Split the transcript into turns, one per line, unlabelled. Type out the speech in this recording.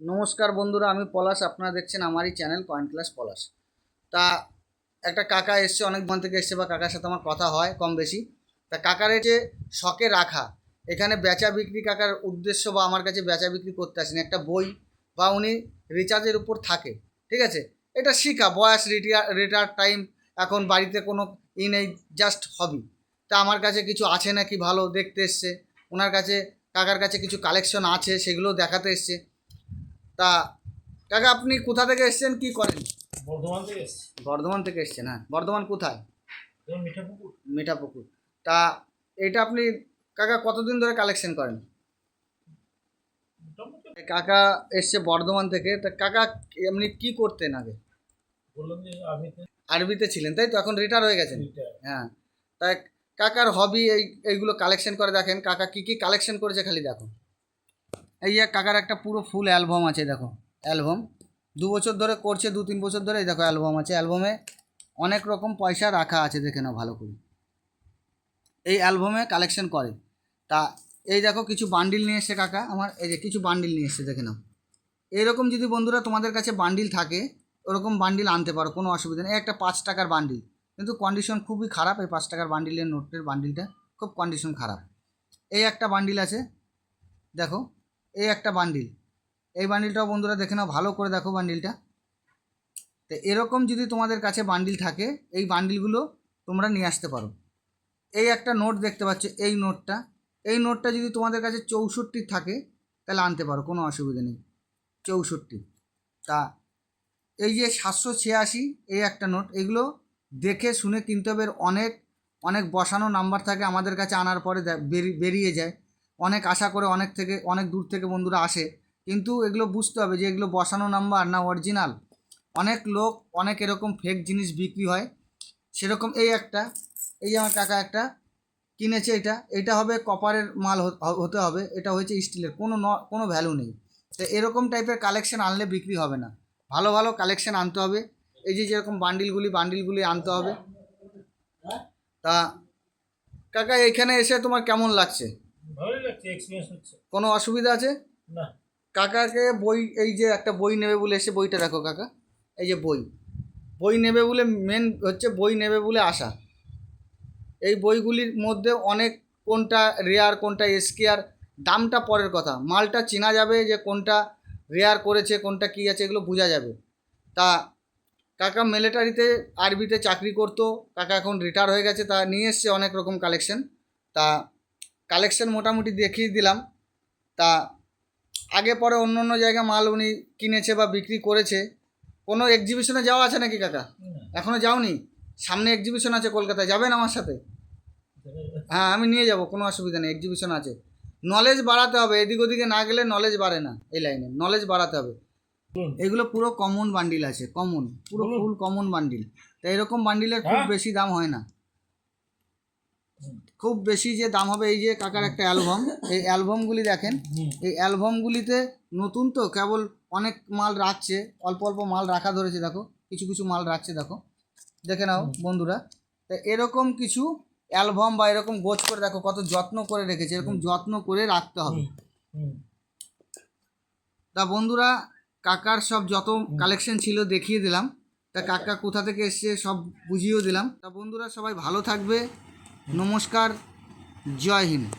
নমস্কার বন্ধুরা, আমি পলাশ। আপনারা দেখছেন আমারই চ্যানেল কয়েন ক্লাস পলাশ। তা একটা কাকা এসছে, অনেক দিন থেকে এসছে বা কাকার সাথে আমার কথা হয় কম বেশি। তা কাকার যে শখে রাখা। এখানে বেচা বিক্রি কাকার উদ্দেশ্য বা আমার কাছে বেচা বিক্রি করতে আসেন। একটা বই বা উনি রিচার্জের উপর থাকে। ঠিক আছে? এটা শিখা, বয়স রিটায়ার রিটায়ার টাইম এখন বাড়িতে কোনো ই নেই জাস্ট হবি তা আমার কাছে কিছু আছে নাকি ভালো দেখতে এসছে। ওনার কাছে, কাকার কাছে কিছু কালেকশন আছে, সেগুলো দেখাতে এসছে। তা কাকা আপনি কোথা থেকে এসেছেন? কি করেন?
বর্ধমান থেকে
বর্ধমান থেকে এসেছেন হ্যাঁ। বর্ধমান কোথায়?
মিঠাপুকুর।
মিঠাপুকুর। তা এটা আপনি কাকা কতদিন ধরে কালেকশন করেন? কাকা এসছে বর্ধমান থেকে। তা কাকা এমনি কি করতেন আগে? আরবিতে ছিলেন তাই তো? এখন রিটায়ার হয়ে গেছেন? হ্যাঁ। তা কাকার হবি এই এইগুলো কালেকশন করে দেখেন। কাকা কি কি কালেকশন করেছে খালি দেখো। এই যে কাকার একটা পুরো ফুল অ্যালবাম আছে, দেখো। অ্যালবাম দু বছর ধরে করছে, দু তিন বছর ধরে এই দেখো অ্যালবাম আছে। অ্যালবামে অনেক রকম পয়সা রাখা আছে, দেখে নাও ভালো করে। এই অ্যালবামে কালেকশন করে। তা এই দেখো কিছু বান্ডিল নিয়ে এসছে কাকা, আমার এই যে কিছু বান্ডিল নিয়ে এসছে, দেখে নাও। এইরকম যদি বন্ধুরা তোমাদের কাছে বান্ডিল থাকে, ওরকম বান্ডিল আনতে পারো, কোনো অসুবিধা নেই। একটা পাঁচ টাকার বান্ডিল কিন্তু কন্ডিশন খুবই খারাপ, এই পাঁচ টাকার বান্ডিলের নোটের বান্ডিলটা খুব কন্ডিশন খারাপ। এই একটা বান্ডিল আছে, দেখো। এই একটা বান্ডিল এই বান্ডিলটাও বন্ধুরা দেখে নাও, ভালো করে দেখো বান্ডিলটা তো এরকম যদি তোমাদের কাছে বান্ডিল থাকে, এই বান্ডিলগুলো তোমরা নিয়ে আসতে পারো। এই একটা নোট দেখতে পাচ্ছ, এই নোটটা এই নোটটা যদি তোমাদের কাছে চৌষট্টি থাকে, তাহলে আনতে পারো, কোনো অসুবিধা নেই। চৌষট্টি। তা এই যে সাতশো ছিয়াশি, এই একটা নোট এগুলো দেখে শুনে কিনতে হবে অনেক অনেক বসানো নাম্বার থাকে আমাদের কাছে আনার পরে বেরিয়ে যায়। অনেক আশা করে অনেক থেকে, অনেক দূর থেকে বন্ধুরা আসে। কিন্তু এগুলো বুঝতে হবে যে এগুলো বসানো নাম্বার না অরিজিনাল অনেক লোক অনেক এরকম ফেক জিনিস বিক্রি হয়। সেরকম এই একটা, এই আমার কাকা একটা কিনেছে এটা এটা হবে কপারের মাল হতে হবে, এটা হয়েছে স্টিলের কোনো ন- কোনো ভ্যালু নেই। তো এরকম টাইপের কালেকশন আনলে বিক্রি হবে না। ভালো ভালো কালেকশন আনতে হবে। এই যে যেরকম বান্ডিলগুলি বান্ডিলগুলি আনতে হবে। তা, কাকা এখানে এসে তোমার কেমন লাগছে?
ভালোই লাগছে এক্সপিরিয়েন্স হচ্ছে।
কোনো অসুবিধা আছে?
না।
কাকাকে বই এই যে একটা বই নেবে বলে এসে বইটা রাখো কাকা। এই যে বই। বই নেবে বলে মেন হচ্ছে বই নেবে বলে আসা এই বইগুলির মধ্যে অনেক কোনটা রেয়ার কোনটা এসকেয়ার দামটা পরের কথা। মালটা চেনা যাবে যে কোনটা রেয়ার করেছে কোনটা কী আছে এগুলো বোঝা যাবে। তা কাকা মিলিটারিতে আরবিতে চাকরি করতো কাকা এখন রিটায়ার হয়ে গেছে তা নিয়ে এসছে অনেক রকম কালেকশন তা কালেকশন মোটামুটি দেখিয়ে দিলাম। তা আগে পরে অন্য অন্য জায়গায় মাল উনি কিনেছে বা বিক্রি করেছে। কোনো এক্সিবিশনে যাওয়া আছে নাকি কাকা? এখনও যাওনি? সামনে এক্সিবিশন আছে কলকাতায়। যাবেন আমার সাথে? হ্যাঁ আমি নিয়ে যাব কোনো অসুবিধা নেই এক্সিবিশন আছে। নলেজ বাড়াতে হবে এদিক ওদিকে না গেলে নলেজ বাড়ে না এই লাইনে নলেজ বাড়াতে হবে। এগুলো পুরো কমন বান্ডিল আছে কমন পুরো। ফুল কমন বান্ডিল তো এরকম বান্ডিলের খুব
হ্যাঁ।
বেশি দাম হয় না। খুব বেশি যে দাম হবে এই যে কাকার একটা অ্যালবাম এই অ্যালবামগুলি দেখেন এই অ্যালবামগুলিতে নতুন তো কেবল অনেক মাল রাখছে অল্প অল্প মাল রাখা ধরেছে দেখো কিছু কিছু মাল রাখছে দেখো দেখে নাও বন্ধুরা তা এরকম কিছু অ্যালবাম বা এরকম গোছ করে দেখো কত যত্ন করে রেখেছে এরকম যত্ন করে রাখতে হবে। তা বন্ধুরা কাকার সব যত কালেকশন ছিল দেখিয়ে দিলাম তা কাকা কোথা থেকে এসছে সব বুঝিয়েও দিলাম। তা বন্ধুরা সবাই ভালো থাকবে। নমস্কার জয় হিন্দ